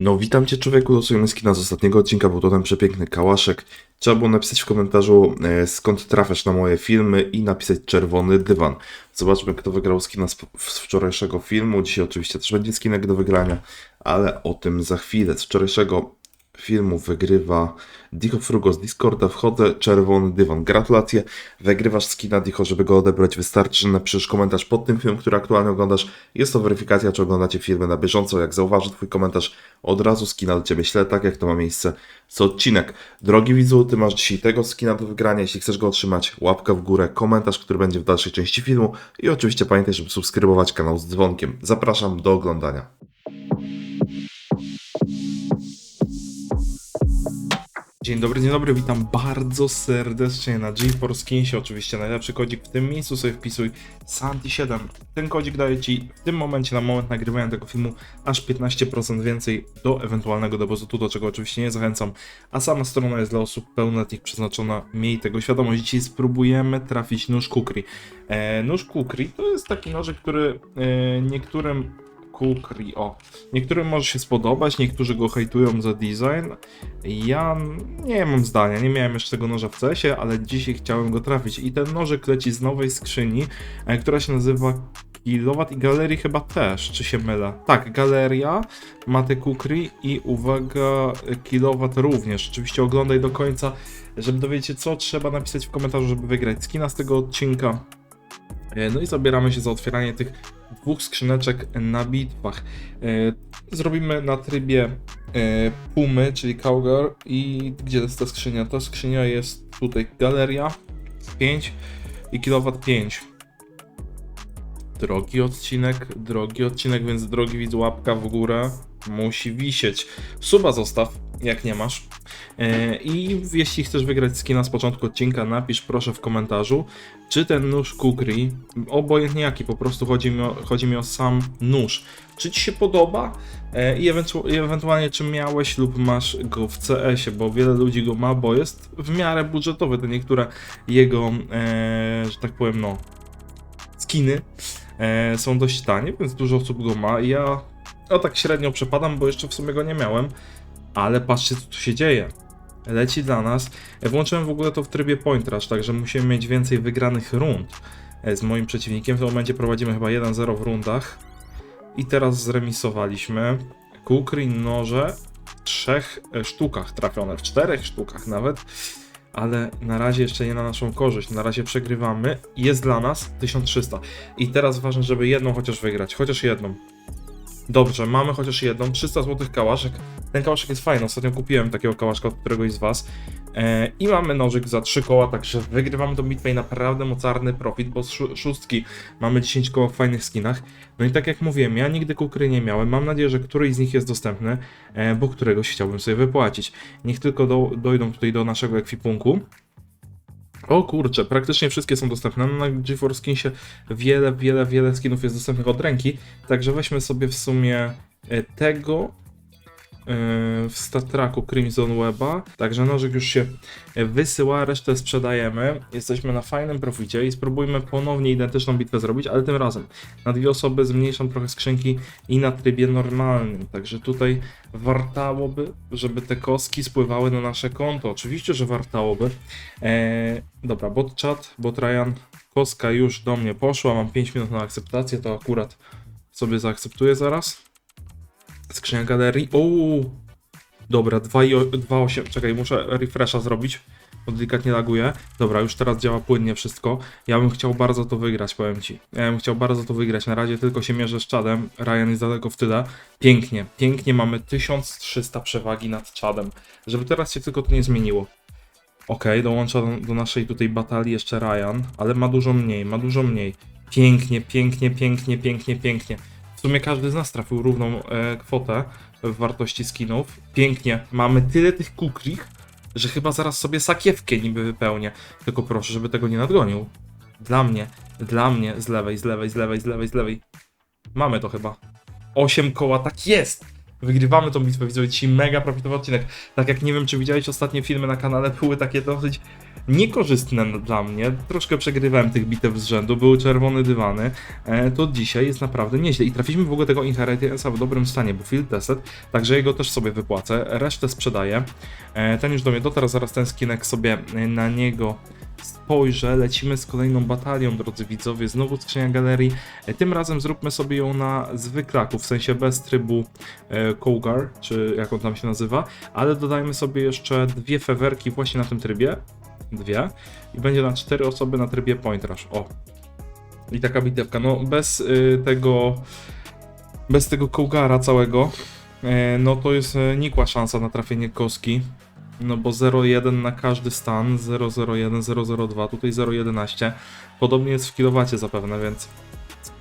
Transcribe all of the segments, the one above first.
No, witam cię człowieku, losujemy skina z ostatniego odcinka, był to ten przepiękny kałaszek. Trzeba było napisać w komentarzu e, skąd trafiasz na moje filmy i napisać czerwony dywan. Zobaczmy kto wygrał skina z, z wczorajszego filmu. Dzisiaj oczywiście też będzie skinek do wygrania, ale o tym za chwilę. Z wczorajszego filmu wygrywa Dicho Frugo z Discorda. Wchodzę, czerwony dywan. Gratulacje, wygrywasz skina Dicho, żeby go odebrać. Wystarczy, że napiszesz komentarz pod tym filmem, który aktualnie oglądasz. Jest to weryfikacja, czy oglądacie filmy na bieżąco. Jak zauważy Twój komentarz, od razu skina do Ciebie ślę, tak jak to ma miejsce co odcinek. Drogi widzu, Ty masz dzisiaj tego skina do wygrania. Jeśli chcesz go otrzymać, łapka w górę, komentarz, który będzie w dalszej części filmu i oczywiście pamiętaj, żeby subskrybować kanał z dzwonkiem. Zapraszam do oglądania. Dzień dobry, dzień dobry, witam bardzo serdecznie na GeForce Skinsie, oczywiście najlepszy kodzik w tym miejscu sobie wpisuj Santi7. Ten kodzik daje Ci w tym momencie, na moment nagrywania tego filmu, aż 15% więcej do ewentualnego depozytu, do czego oczywiście nie zachęcam, a sama strona jest dla osób pełnoletnich przeznaczona, miej tego świadomość. Dzisiaj spróbujemy trafić nóż kukri. E, nóż kukri to jest taki nożyk, który e, niektórym Kukri, o. Niektórym może się spodobać, niektórzy go hejtują za design. Ja nie mam zdania, nie miałem jeszcze tego noża w cesie, ale dzisiaj chciałem go trafić. I ten nożyk leci z nowej skrzyni, e, która się nazywa Kilowatt i Galerii chyba też, czy się mylę? Tak, Galeria, ma te Kukri i uwaga, Kilowatt również. Oczywiście oglądaj do końca, żeby dowiedzieć się co trzeba napisać w komentarzu, żeby wygrać skina z tego odcinka. E, No i zabieramy się za otwieranie tych dwóch skrzyneczek na bitwach. E, Zrobimy na trybie e, Pumy, czyli Cowgirl i gdzie jest ta skrzynia? Ta skrzynia jest tutaj Galeria 5 i Kilowatt 5. Drogi odcinek, drogi odcinek, więc drogi widz, łapka w górę musi wisieć. Suba zostaw, jak nie masz. E, I jeśli chcesz wygrać skina z początku odcinka, napisz proszę w komentarzu, czy ten nóż Kukri, obojętnie jaki, po prostu chodzi mi o, chodzi mi o sam nóż, czy ci się podoba? E, i, ewentu- i ewentualnie czy miałeś lub masz go w CS-ie, bo wiele ludzi go ma, bo jest w miarę budżetowy, te niektóre jego, e, że tak powiem, no, skiny e, są dość tanie, więc dużo osób go ma. I ja, ja tak średnio przepadam, bo jeszcze w sumie go nie miałem, ale patrzcie co tu się dzieje. Leci dla nas. E, Włączyłem w ogóle to w trybie point rush, także musimy mieć więcej wygranych rund e, z moim przeciwnikiem. W tym momencie prowadzimy chyba 1-0 w rundach. I teraz zremisowaliśmy. Kukri noże w trzech e, sztukach trafione, w czterech sztukach nawet. Ale na razie jeszcze nie na naszą korzyść. Na razie przegrywamy. Jest dla nas 1300. I teraz ważne, żeby jedną chociaż wygrać. Chociaż jedną. Dobrze, mamy chociaż jedną, 300 zł kałaszek. Ten kałaszek jest fajny, ostatnio kupiłem takiego kałaszka od któregoś z Was. E, I mamy nożyk za 3 koła, także wygrywamy tą bitwę i naprawdę mocarny profit, bo z szó- szóstki mamy 10 koła w fajnych skinach. No i tak jak mówiłem, ja nigdy kukry nie miałem, mam nadzieję, że któryś z nich jest dostępny, e, bo któregoś chciałbym sobie wypłacić. Niech tylko do, dojdą tutaj do naszego ekwipunku. O kurczę, praktycznie wszystkie są dostępne. No, Na GeForce Skinsie wiele, wiele, wiele skinów jest dostępnych od ręki. Także weźmy sobie w sumie e, tego w Statraku Crimson Weba. Także nożyk już się e, wysyła, resztę sprzedajemy. Jesteśmy na fajnym proficie i spróbujmy ponownie identyczną bitwę zrobić, ale tym razem na dwie osoby zmniejszam trochę skrzynki i na trybie normalnym. Także tutaj wartałoby, żeby te kostki spływały na nasze konto. Oczywiście, że wartałoby. Eee, dobra, bot chat, bot Ryan, kostka już do mnie poszła, mam 5 minut na akceptację, to akurat sobie zaakceptuję zaraz. Skrzynia galerii. Uuu, dobra, 2,8. Czekaj, muszę refresha zrobić, bo delikatnie laguje. Dobra, już teraz działa płynnie wszystko. Ja bym chciał bardzo to wygrać, powiem ci. Ja bym chciał bardzo to wygrać. Na razie tylko się mierzę z Chadem. Ryan jest daleko w tyle. Pięknie, pięknie mamy 1300 przewagi nad Chadem. Żeby teraz się tylko to nie zmieniło. Okej, dołącza do, do naszej tutaj batalii jeszcze Ryan, ale ma dużo mniej, ma dużo mniej. Pięknie, pięknie, pięknie, pięknie, pięknie. Sumie każdy z nas trafił równą e, kwotę w wartości skinów. Pięknie, mamy tyle tych kukrich, że chyba zaraz sobie sakiewkę niby wypełnię. Tylko proszę, żeby tego nie nadgonił. Dla mnie, dla mnie, z lewej, z lewej, z lewej, z lewej, z lewej. Mamy to chyba. 8 koła, tak jest! Wygrywamy tą bitwę, widzowie, dzisiaj mega profitowy odcinek. Tak jak nie wiem, czy widziałeś ostatnie filmy na kanale, były takie dosyć niekorzystne dla mnie. Troszkę przegrywałem tych bitew z rzędu, były czerwone dywany. E, to dzisiaj jest naprawdę nieźle. I trafiliśmy w ogóle tego Inheritance'a w dobrym stanie, bo field tested, także jego też sobie wypłacę. Resztę sprzedaję. E, ten już do mnie dotarł, zaraz ten skinek sobie na niego spojrzę. Lecimy z kolejną batalią, drodzy widzowie. Znowu skrzynia galerii. E, Tym razem zróbmy sobie ją na zwyklaku, w sensie bez trybu e, Cougar, czy jak on tam się nazywa, ale dodajmy sobie jeszcze dwie fewerki właśnie na tym trybie. Dwie. I będzie na cztery osoby na trybie Point Rush. O. I taka bitewka. No bez y, tego bez tego Cougara całego, e, no to jest e, nikła szansa na trafienie kostki. No bo 0,1 na każdy stan, 0,01, 0,02, tutaj 0,11. Podobnie jest w kilowacie zapewne, więc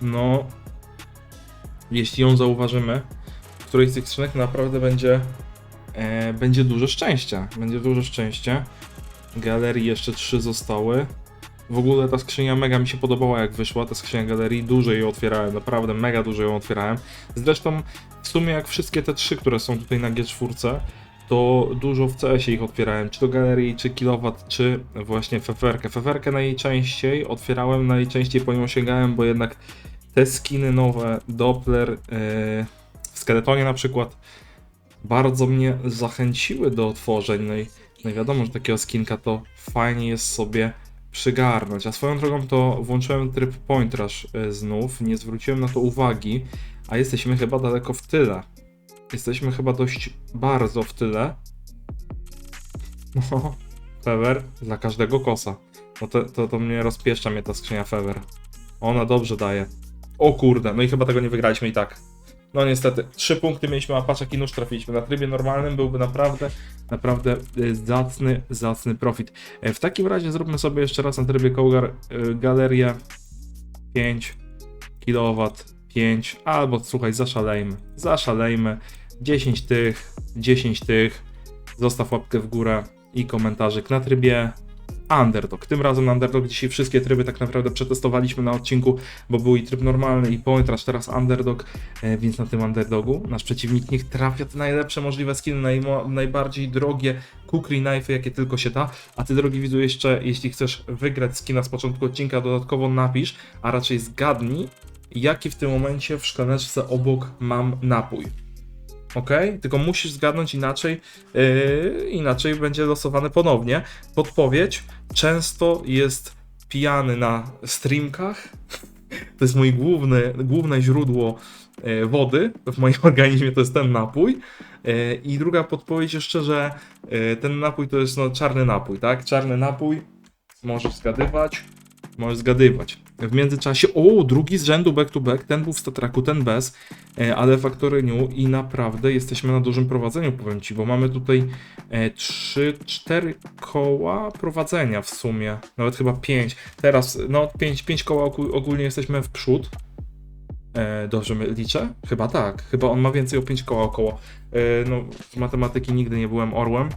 no jeśli ją zauważymy, w którejś z tych skrzynek naprawdę będzie e, będzie dużo szczęścia. Będzie dużo szczęścia. Galerii jeszcze trzy zostały. W ogóle ta skrzynia mega mi się podobała jak wyszła, ta skrzynia galerii, dużo jej otwierałem, naprawdę mega dużo ją otwierałem. Zresztą w sumie jak wszystkie te trzy, które są tutaj na G4, to dużo w CS-ie ich otwierałem, czy to galerii, czy kilowat, czy właśnie feferkę. Feferkę najczęściej otwierałem, najczęściej po nią sięgałem, bo jednak te skiny nowe, Doppler, yy, w Skeletonie na przykład, bardzo mnie zachęciły do otworzeń. No i, no wiadomo, że takiego skinka to fajnie jest sobie przygarnąć. A swoją drogą to włączyłem tryb Point Rush y, znów, nie zwróciłem na to uwagi, a jesteśmy chyba daleko w tyle. Jesteśmy chyba dość bardzo w tyle. No, Fever dla każdego kosa. No to, to, to mnie rozpieszcza mnie ta skrzynia Fever. Ona dobrze daje. O kurde, no i chyba tego nie wygraliśmy i tak. No niestety, trzy punkty mieliśmy, a paczek i nóż trafiliśmy. Na trybie normalnym byłby naprawdę, naprawdę y, zacny, zacny profit. E, W takim razie zróbmy sobie jeszcze raz na trybie Cougar y, galerię 5 kW, 5, albo słuchaj, zaszalejmy, zaszalejmy, 10 tych, 10 tych, zostaw łapkę w górę i komentarzyk na trybie. Underdog. Tym razem na Underdog dzisiaj wszystkie tryby tak naprawdę przetestowaliśmy na odcinku, bo był i tryb normalny i point rush, teraz Underdog, e, więc na tym Underdogu nasz przeciwnik niech trafia te najlepsze możliwe skiny, najbardziej drogie kukri knife, jakie tylko się da, a ty drogi widzu jeszcze, jeśli chcesz wygrać skina z początku odcinka, dodatkowo napisz, a raczej zgadnij, jaki w tym momencie w szklaneczce obok mam napój. Ok? Tylko musisz zgadnąć inaczej, yy, inaczej będzie losowany ponownie. Podpowiedź: często jest pijany na streamkach. To jest moje główne, główne źródło e, wody w moim organizmie, to jest ten napój. E, I druga podpowiedź jeszcze, że e, ten napój to jest no, czarny napój, tak? Czarny napój, możesz zgadywać, możesz zgadywać. W międzyczasie, o, drugi z rzędu back to back, ten był w statraku, ten bez, e, ale Factory New i naprawdę jesteśmy na dużym prowadzeniu, powiem Ci, bo mamy tutaj 3, 4 koła prowadzenia w sumie, nawet chyba 5. Teraz, no 5, 5 koła ogó- ogólnie jesteśmy w przód. E, dobrze liczę? Chyba tak, chyba on ma więcej o 5 koła około. E, no, z matematyki nigdy nie byłem orłem,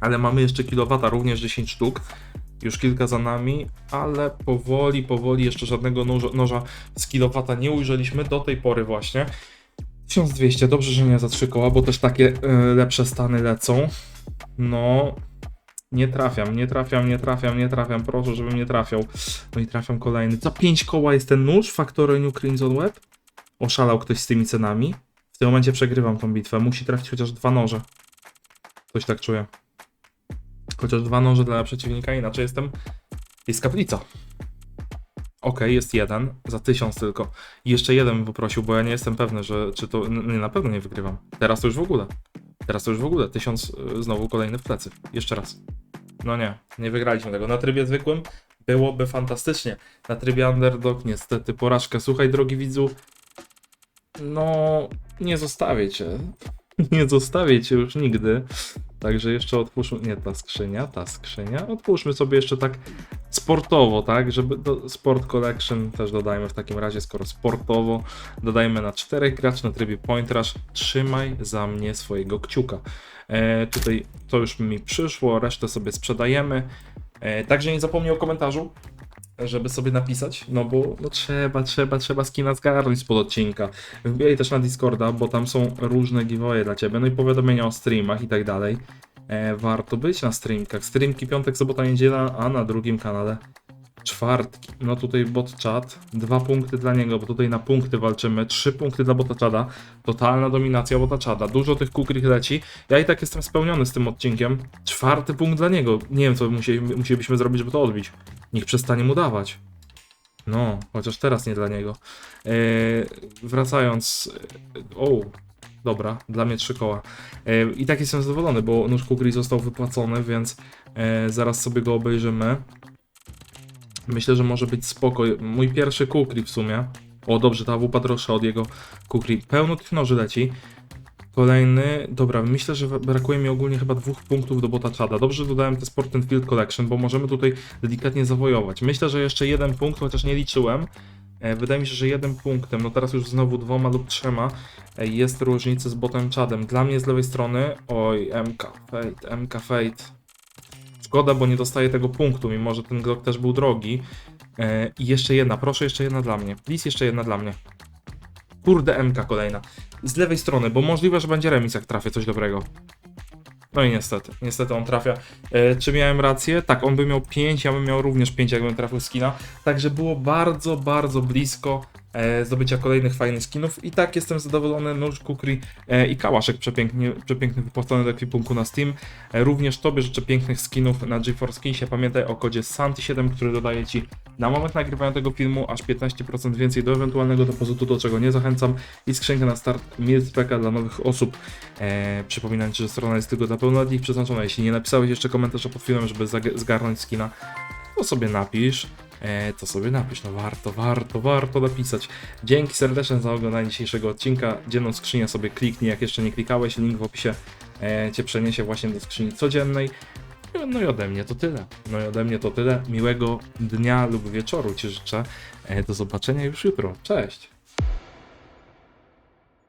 ale mamy jeszcze kilowata, również 10 sztuk. Już kilka za nami, ale powoli, powoli jeszcze żadnego noża, noża z kilowata nie ujrzeliśmy do tej pory właśnie. 1200, dobrze, że nie za 3 koła, bo też takie e, lepsze stany lecą. No, nie trafiam, nie trafiam, nie trafiam, nie trafiam. Proszę, żebym nie trafiał. No i trafiam kolejny. Za 5 koła jest ten nóż Factory New Crimson Web. Oszalał ktoś z tymi cenami. W tym momencie przegrywam tą bitwę. Musi trafić chociaż dwa noże. Coś tak czuję. Chociaż dwa noże dla przeciwnika, inaczej jestem. Jest kaplica. Okej, jest jeden, za tysiąc tylko. I jeszcze jeden bym poprosił, bo ja nie jestem pewny, że czy to. Nie, na pewno nie wygrywam. Teraz to już w ogóle. Teraz to już w ogóle. Tysiąc y, znowu kolejny w plecy. Jeszcze raz. No nie, nie wygraliśmy tego. Na trybie zwykłym byłoby fantastycznie. Na trybie underdog niestety porażka. Słuchaj, drogi widzu, no nie zostawię cię. Nie zostawię cię już nigdy. Także jeszcze otwórzmy, nie ta skrzynia, ta skrzynia. Otwórzmy sobie jeszcze tak sportowo, tak? Żeby do Sport Collection też dodajmy w takim razie, skoro sportowo dodajmy na czterech graczy na trybie Point Rush. Trzymaj za mnie swojego kciuka. E, tutaj to już mi przyszło, resztę sobie sprzedajemy. E, także nie zapomnij o komentarzu. Żeby sobie napisać, no bo no trzeba, trzeba, trzeba skina zgarnąć spod odcinka. Wbijaj też na Discorda, bo tam są różne giveaway dla ciebie, no i powiadomienia o streamach i tak dalej. E, warto być na streamkach. Streamki piątek, sobota, niedziela, a na drugim kanale czwartki. No tutaj bot chat, dwa punkty dla niego, bo tutaj na punkty walczymy, trzy punkty dla bota totalna dominacja bota dużo tych kukrik leci, ja i tak jestem spełniony z tym odcinkiem, czwarty punkt dla niego, nie wiem co musieli, musielibyśmy zrobić, żeby to odbić, niech przestanie mu dawać. No, chociaż teraz nie dla niego. Eee, wracając, e, o, dobra, dla mnie trzy koła. Eee, I tak jestem zadowolony, bo nóż kukri został wypłacony, więc e, zaraz sobie go obejrzymy. Myślę, że może być spoko. Mój pierwszy kukri w sumie. O, dobrze, ta wupa droższa od jego kukri. Pełno tych noży leci. Kolejny, dobra, myślę, że brakuje mi ogólnie chyba dwóch punktów do bota czada. Dobrze dodałem te Sport and Field Collection, bo możemy tutaj delikatnie zawojować. Myślę, że jeszcze jeden punkt, chociaż nie liczyłem. E, Wydaje mi się, że jeden punktem, no teraz już znowu dwoma lub trzema e, jest różnica z botem czadem. Dla mnie z lewej strony, oj, MK Fate, MK Fate. Szkoda, bo nie dostaję tego punktu, mimo że ten Glock też był drogi. E, I jeszcze jedna, proszę, jeszcze jedna dla mnie. Please, jeszcze jedna dla mnie. Kurde, MK kolejna. Z lewej strony, bo możliwe, że będzie remis, jak trafię coś dobrego. No i niestety, niestety on trafia. E, czy miałem rację? Tak, on by miał 5, ja bym miał również 5, jakbym trafił skina. Także było bardzo, bardzo blisko zdobycia kolejnych fajnych skinów. I tak jestem zadowolony. Nóż Kukri e, i Kałaszek przepięknie, przepiękny wypłacony do ekwipunku na Steam. E, również Tobie życzę pięknych skinów na GeForce Skinsie. Pamiętaj o kodzie SANTI7, który dodaje Ci na moment nagrywania tego filmu aż 15% więcej do ewentualnego depozytu, do czego nie zachęcam. I skrzynkę na start Milspeka dla nowych osób. E, przypominam Ci, że strona jest tylko dla pełnoletnich przeznaczona. Jeśli nie napisałeś jeszcze komentarza pod filmem, żeby zgarnąć skina, to sobie napisz. E, to sobie napisz, no warto, warto, warto napisać. Dzięki serdeczne za oglądanie dzisiejszego odcinka. Dzienną skrzynię sobie kliknij, jak jeszcze nie klikałeś, link w opisie e, Cię przeniesie właśnie do skrzyni codziennej. No i ode mnie to tyle. No i ode mnie to tyle. Miłego dnia lub wieczoru Ci życzę. E, do zobaczenia już jutro. Cześć!